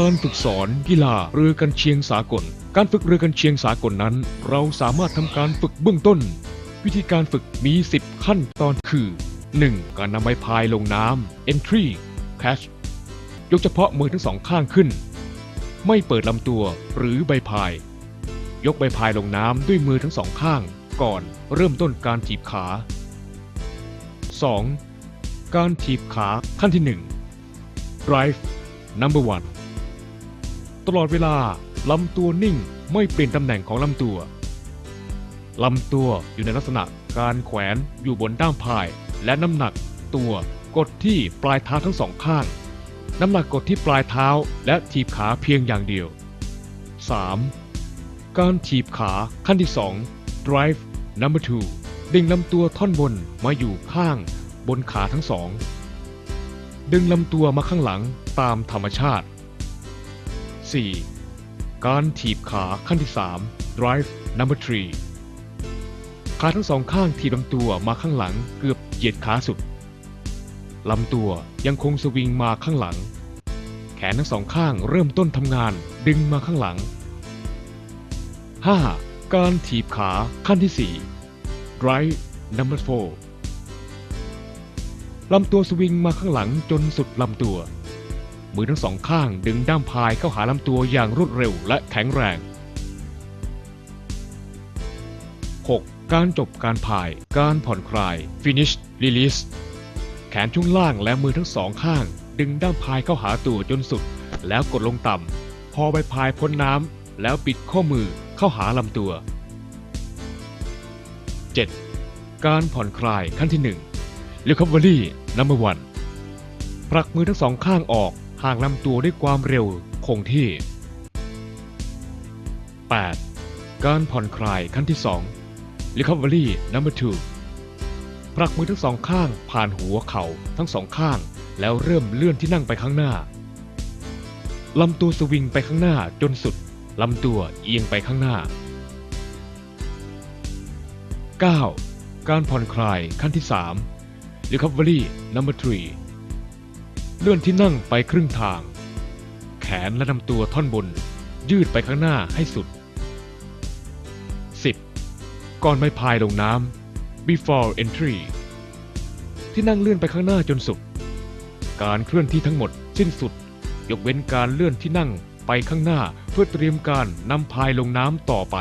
การฝึกสอนกีฬาเรือกันเชียงสากล การฝึกเรือกันเชียงสากลนั้น เราสามารถทำการฝึกเบื้องต้น วิธีการฝึกมี 10 ขั้นตอนคือ 1. การนำไม้พายลงน้ำ entry catch ยกเฉพาะมือทั้งสองข้างขึ้น ไม่เปิดลำตัวหรือใบพาย ยกใบพายลงน้ำด้วยมือทั้งสองข้าง ก่อนเริ่มต้นการถีบขา 2. การถีบขาขั้นที่ 1 drive number one ตลอดเวลาลำตัวนิ่งไม่เปลี่ยนตำแหน่งของลำตัวลำตัวอยู่ในลักษณะการแขวนอยู่บนด้ามพาย และน้ำหนักตัวกดที่ปลายเท้าทั้งสองข้าง น้ำหนักกดที่ปลายเท้าและถีบขาเพียงอย่างเดียว 3. การถีบขาขั้นที่ 2 drive number two ดึงลำตัวท่อนบนมาอยู่ข้างบนขาทั้งสอง ดึงลำตัวมาข้างหลังตามธรรมชาติ 4. การถีบขาขั้นที่ 3 drive number three ขาทั้งสองข้างถีบลำตัวมาข้างหลังเกือบเหยียดขาสุดลำตัวยังคงสวิงมาข้างหลัง แขนทั้งสองข้างเริ่มต้นทำงานดึงมาข้างหลัง 5. การถีบขาขั้นที่ 4 drive number four ลำตัวสวิงมาข้างหลังจนสุดลำตัว มือทั้งสองข้างดึงด้ามพายเข้าหาลำตัวอย่างรวดเร็วและแข็งแรง 6. การจบการพาย การผ่อนคลาย finish release แขนช่วงล่างและมือทั้งสองข้าง ดึงด้ามพายเข้าหาตัวจนสุด แล้วกดลงต่ำ พอใบพายพ้นน้ำแล้วปิดข้อมือเข้าหาลำตัว 7. การผ่อนคลายขั้นที่ 1 recovery number one ผลักมือทั้งสองข้างออก ห่างลำตัวด้วยความเร็วคงที่ 8. การผ่อนคลายขั้นที่ 2 recovery number two ผลักมือทั้งสองข้างผ่านหัวเข่าทั้งสองข้าง แล้วเริ่มเลื่อนที่นั่งไปข้างหน้าลำตัวสวิงไปข้างหน้าจนสุดลำตัวเอียงไปข้างหน้า 9. การผ่อนคลายขั้นที่ 3 recovery number three เลื่อนที่นั่งไปครึ่งทาง แขนและลำตัวท่อนบน ยืดไปข้างหน้าให้สุด 10. ก่อนไม่พายลงน้ำ before entry ที่นั่งเลื่อนไปข้างหน้าจนสุด การเคลื่อนที่ทั้งหมดสิ้นสุด ยกเว้นการเลื่อนที่นั่งไปข้างหน้าเพื่อเตรียมการนำพายลงน้ำต่อไป